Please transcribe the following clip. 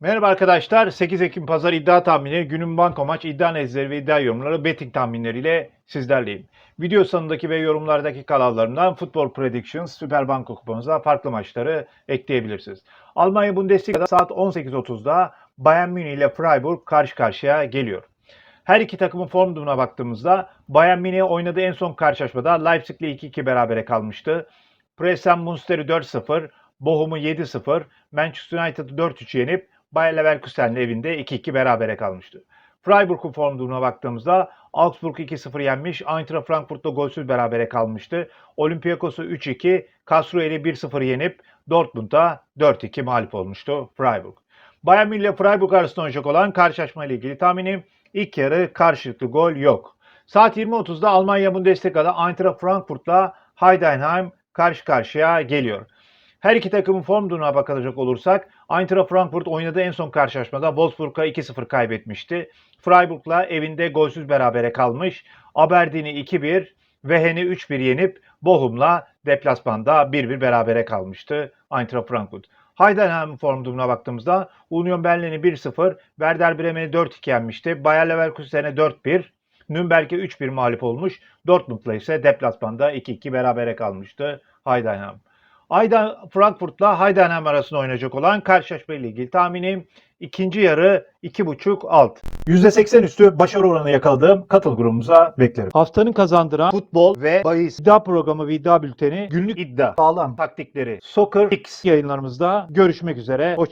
Merhaba arkadaşlar. 8 Ekim Pazar iddia tahminleri, günün banko maç, iddia analizleri ve iddia yorumları betting tahminleriyle sizlerleyim. Video sonundaki ve yorumlardaki kanallarımdan Football Predictions, Süper Banko kuponunuza farklı maçları ekleyebilirsiniz. Almanya Bundesliga'da saat 18.30'da Bayern Münih ile Freiburg karşı karşıya geliyor. Her iki takımın form durumuna baktığımızda Bayern Münih'e oynadığı en son karşılaşmada Leipzig ile 2-2 berabere kalmıştı. Presen Munster'i 4-0, Bochum'u 7-0, Manchester United'ı 4-3 yenip Bayer Leverkusen'le evinde 2-2 berabere kalmıştı. Freiburg'un form durumuna baktığımızda Augsburg 2-0 yenmiş, Eintracht Frankfurt'la golsüz berabere kalmıştı. Olympiakos'u 3-2, Kasruhel'i 1-0 yenip Dortmund'a 4-2 mağlup olmuştu Freiburg. Bayern Münih ile Freiburg arasında oynayacak olan karşılaşma ile ilgili tahminim ilk yarı karşılıklı gol yok. Saat 20.30'da Almanya Bundesliga'da Eintracht Frankfurt'la Heidenheim karşı karşıya geliyor. Her iki takımın form durumuna bakacak olursak Eintracht Frankfurt oynadığı en son karşılaşmada Wolfsburg'a 2-0 kaybetmişti. Freiburg'la evinde golsüz berabere kalmış. Aberdeen'i 2-1, Vehen'i 3-1 yenip Bochum'la deplasmanda 1-1 berabere kalmıştı Eintracht Frankfurt. Heidenheim form durumuna baktığımızda Union Berlin'i 1-0, Werder Bremen'i 4-2 yenmişti. Bayer Leverkusen'e 4-1, Nürnberg'e 3-1 mağlup olmuş. Dortmund'la ise deplasmanda 2-2 berabere kalmıştı Heidenheim. Ayda Frankfurt'la Heidenheim arasında oynayacak olan karşılaşma ile ilgili tahminim ikinci yarı 2.5 alt. %80 üstü başarı oranı yakaladığım katıl grubumuza beklerim. Haftanın kazandıran futbol ve bahis iddia programı ve iddia bülteni günlük iddia, sağlam taktikleri, soccer X yayınlarımızda görüşmek üzere. Hoşçakalın.